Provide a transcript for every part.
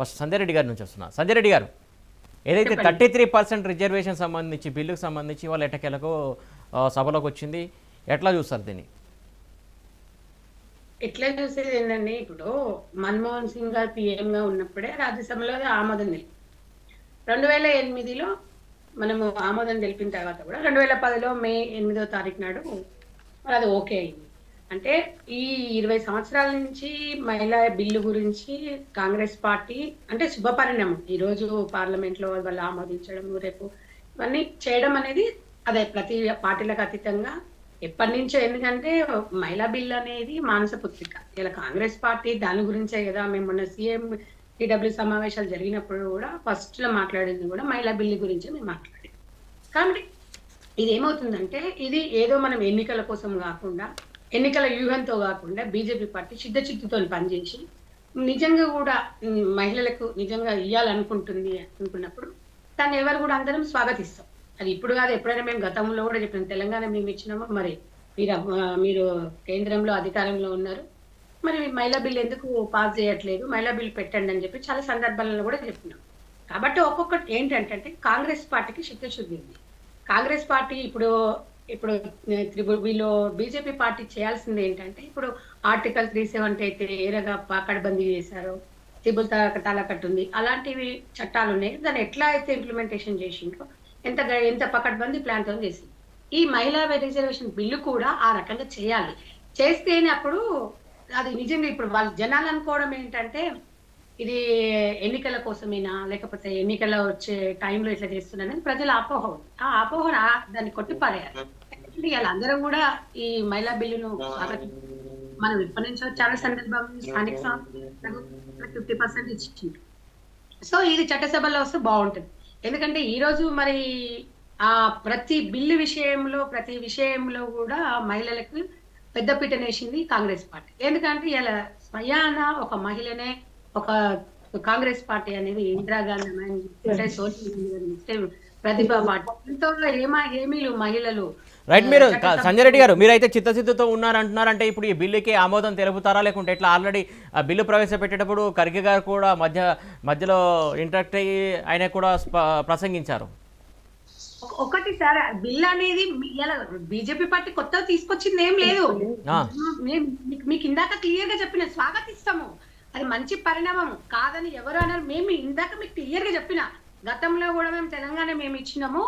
First Sanjay Reddy గారి నుంచి వస్తున్నా. సంజయ్ రెడ్డి గారు ఏదైతే థర్టీ త్రీ పర్సెంట్ రిజర్వేషన్ సంబంధించి బిల్లుకు సంబంధించి వాళ్ళ ఎటకెలకు ఆ, సభలోకి వచ్చింది ఎట్లా చూస్తారు దీన్ని? ఎట్లా చూసేది ఏంటండి ఇప్పుడు మన్మోహన్ సింగ్ గారు గా ఉన్నప్పుడే రాజ్యసభలో ఆమోదం తెలిపింది రెండు వేల ఎనిమిదిలో మనము ఆమోదం తెలిపిన తర్వాత కూడా రెండు వేల పదిలో మే ఎనిమిదో తారీఖు నాడు మరి అది ఓకే అయింది. అంటే ఈ ఇరవై సంవత్సరాల నుంచి మహిళా బిల్లు గురించి కాంగ్రెస్ పార్టీ అంటే శుభపరిణామం. ఈరోజు పార్లమెంట్లో వాళ్ళు ఆమోదించడం రేపు ఇవన్నీ చేయడం అనేది అదే ప్రతి పార్టీలకు అతీతంగా ఎప్పటి నుంచో. ఎందుకంటే మహిళా బిల్ అనేది మానస పుత్రిక. ఇలా కాంగ్రెస్ పార్టీ దాని గురించే కదా. మేము మొన్న సీఎం టీడబ్ల్యూ సమావేశాలు జరిగినప్పుడు కూడా ఫస్ట్లో మాట్లాడింది కూడా మహిళా బిల్లు గురించే మేము మాట్లాడాం. కాబట్టి ఇది ఏమవుతుందంటే ఇది ఏదో మనం ఎన్నికల కోసం కాకుండా ఎన్నికల వ్యూహంతో కాకుండా బీజేపీ పార్టీ సిద్ధచిత్తుతో పనిచేసి నిజంగా కూడా మహిళలకు నిజంగా ఇవ్వాలనుకుంటుంది అనుకున్నప్పుడు దాన్ని ఎవరు కూడా అందరం స్వాగతిస్తాం. అది ఇప్పుడు కాదు ఎప్పుడైనా మేము గతంలో కూడా చెప్పినాం తెలంగాణ మేము ఇచ్చినాము? మరి మీరు మీరు కేంద్రంలో అధికారంలో ఉన్నారు. మరి మహిళా బిల్ ఎందుకు పాస్ చేయట్లేదు? మహిళా బిల్ పెట్టండి అని చెప్పి చాలా సందర్భాలలో కూడా చెప్పినాం. కాబట్టి ఒక్కొక్కటి ఏంటంటే కాంగ్రెస్ పార్టీకి శుద్ధి ఉంది కాంగ్రెస్ పార్టీ ఇప్పుడు ఇప్పుడు త్రిబుల్ వీళ్ళు బీజేపీ పార్టీ చేయాల్సింది ఏంటంటే ఇప్పుడు ఆర్టికల్ త్రీ సెవెంటీ అయితే ఏరగా పాకడ్బందీ చేశారో త్రిబుల్ తాలకట్టు ఉంది అలాంటివి చట్టాలు ఉన్నాయి. దాన్ని ఎట్లా అయితే ఇంప్లిమెంటేషన్ చేసిండ్రో ఎంత ఎంత పకడ్బందీ ప్లాన్ చేసి ఈ మహిళా రిజర్వేషన్ బిల్లు కూడా ఆ రకంగా చేయాలి. చేస్తేనే అప్పుడు అది నిజంగా ఇప్పుడు వాళ్ళు జనాలు అనుకోవడం ఏంటంటే ఇది ఎన్నికల కోసమేనా? లేకపోతే ఎన్నికల వచ్చే టైంలో ఇట్లా చేస్తున్నారని ప్రజల అపోహ ఆ అపోహ దాన్ని కొట్టిపారేయాలి. పారేయాలి అందరం కూడా ఈ మహిళా బిల్లును మనం ఇప్పటి నుంచో చాలా సందర్భంలో స్థానిక ఫిఫ్టీ పర్సెంట్ ఇచ్చింది. సో ఇది చట్టసభలో వస్తే బాగుంటుంది. ఎందుకంటే ఈ రోజు మరి ఆ ప్రతి బిల్లు విషయంలో ప్రతి విషయంలో కూడా మహిళలకు పెద్దపీటనేసింది కాంగ్రెస్ పార్టీ. ఎందుకంటే ఇలా స్వయాన ఒక మహిళనే ఒక కాంగ్రెస్ పార్టీ అనేది ఇందిరాగాంధీ అని చెప్తే, ప్రతిభా పార్టీ. ఎంతో ఏమా ఏమీలు మహిళలు రైట్ మీరు సంజయ్ రెడ్డి గారు మీరైతే చిత్తశుద్ధితో ఉన్నారంటున్నారంటే ఇప్పుడు ఈ బిల్లుకి ఆమోదం తెలుపుతారా? లేకుంటే ఎట్లా ఆల్రెడీ ఆ బిల్లు ప్రవేశపెట్టేటప్పుడు ఖర్గే గారు కూడా మధ్య మధ్యలో ఇంటరాక్ట్ అయ్యి ఆయన కూడా ప్రసంగించారు. ఒక- ఒకటి సార్ బిల్ అనేది బీజేపీ పార్టీ కొత్తగా తీసుకొచ్చింది ఏం లేదు. ఆ. మేము మీకు- మీకు ఇందాక క్లియర్గా చెప్పిన స్వాగతిస్తాము. అది మంచి పరిణామం కాదని ఎవరు అన్నారు? మేము ఇందాక మీకు క్లియర్గా చెప్పిన. గతంలో కూడా మేము తెలంగాణ మేము ఇచ్చినాము.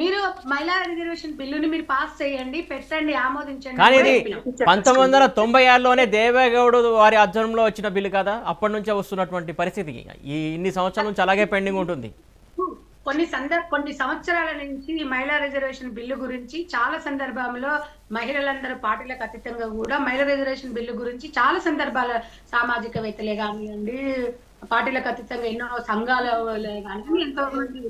మీరు మహిళా రిజర్వేషన్ బిల్లుని మీరు పాస్ చేయండి పెట్టండి ఆమోదించండి కానీ ఇది. పంతొమ్మిది వందల తొంభై ఆరులోనే దేవేగౌడ్ వారి ఆధ్వర్యంలో వచ్చిన బిల్లు కదా? అప్పటి నుంచే వస్తున్నటువంటి పరిస్థితి. ఈ ఇన్ని సంవత్సరాల నుంచి అలాగే పెండింగ్ ఉంటుంది. కొన్ని సందర్భ కొన్ని సంవత్సరాల నుంచి ఈ మహిళా రిజర్వేషన్ బిల్లు గురించి చాలా సందర్భంలో మహిళలందరూ పార్టీలకు అతీతంగా కూడా మహిళా రిజర్వేషన్ బిల్లు గురించి చాలా సందర్భాల సామాజికవేత్తలే కానివ్వండి పార్టీలకు అతీతంగా ఎన్నో సంఘాలు కానీ ఎంతో మంది